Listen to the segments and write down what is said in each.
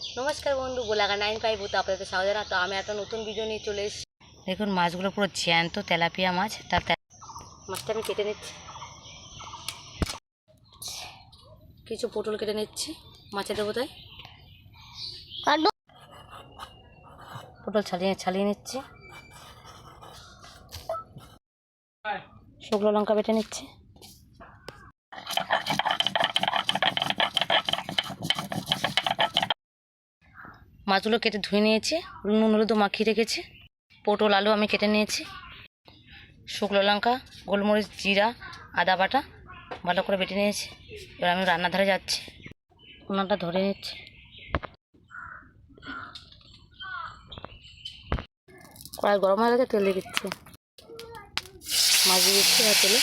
নমস্কার বন্ধু গোলাঘা nine five তো আপনাদের স্বাগত তো আমি একটা নতুন ভিডিও নিয়ে চলে এসেছি। দেখুন মাছগুলো পুরো জ্যান্ত তেলাপিয়া মাছ তার মাছটা আমি কেটে নিচ্ছি। কিছু পটল কেটে নিচ্ছি মাছের দেবো তাই পটল ছালিয়ে ছালিয়ে নিচ্ছি। শুকনো লঙ্কা বেটে নিচ্ছি। মাছগুলো কেটে ধুয়ে নিয়েছি, নুন হলুদ মাখিয়ে রেখেছি, পটল, আলু আমি কেটে নিয়েছি, শুকনো লঙ্কা, গোলমরিচ, জিরা, আদা বাটা ভালো করে বেটে নিয়েছি। এবার আমি রান্নার ধারে যাচ্ছি। উনানটা ধরে নিচ্ছি। কড়াই গরম হয়ে গেছে, তেল দিয়ে দিচ্ছি। মাছ দিয়ে দিচ্ছি তেলে।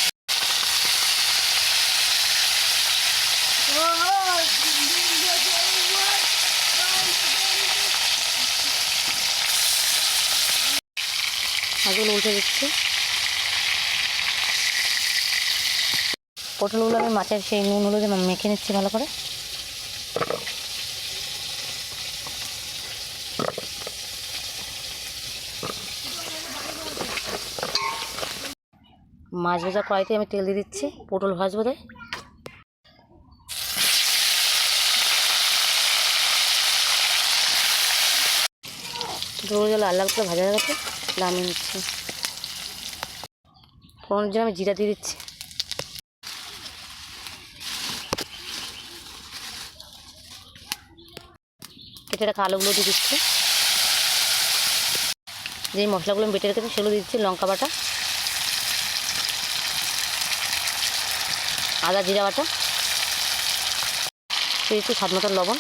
মাছগুলো উঠে দিচ্ছি। পটলগুলো আমি মাছের সেই নুন হলুদে মেখে নিচ্ছি ভালো করে। মাছ ভাজা কড়াইতে আমি তেল দিয়ে দিচ্ছি, পটল ভাজবো তাই। দুটো জল লাল লাল করে ভাজা হয়ে নামিয়ে নিচ্ছি। ফোড়নের জন্য আমি জিরা দিয়ে দিচ্ছি। কেটে রাখা আলুগুলো দিয়ে দিচ্ছি। যে মশলাগুলো আমি বেটে রেখেছি সেগুলো দিচ্ছি, লঙ্কা বাটা, আদা, জিরা বাটা, একটু স্বাদ মতো লবণ।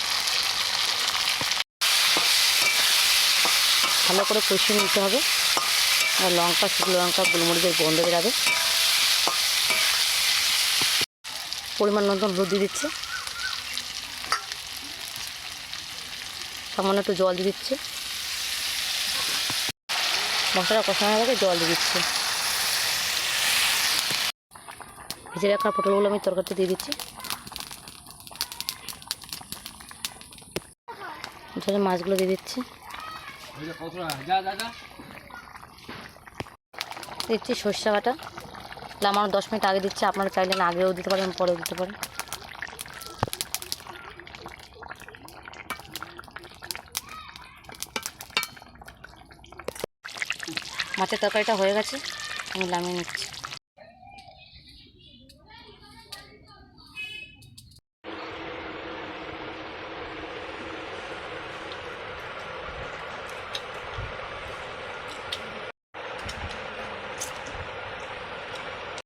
ভালো করে কষিয়ে নিতে হবে। আর লঙ্কা, শুকনো লঙ্কা, গোলমরিচের গন্ধ বেরাবে। পরিমাণ মতন হলুদ দিয়ে দিচ্ছে। সামান্য একটু জল দিয়ে দিচ্ছে। মশলা কষানো গেছে, জল দিয়ে দিচ্ছে। ভেজে রাখা পটলগুলো আমি তরকারিতে দিয়ে দিচ্ছি। মাছগুলো দিয়ে দিচ্ছি। দিচ্ছি সর্ষে বাটা। আমার দশ মিনিট আগে দিচ্ছি, আপনারা চাইলেন আগেও দিতে পারেন, পরেও দিতে পারেন। মাছের তরকারিটা হয়ে গেছে, আমি নামিয়ে নিচ্ছি।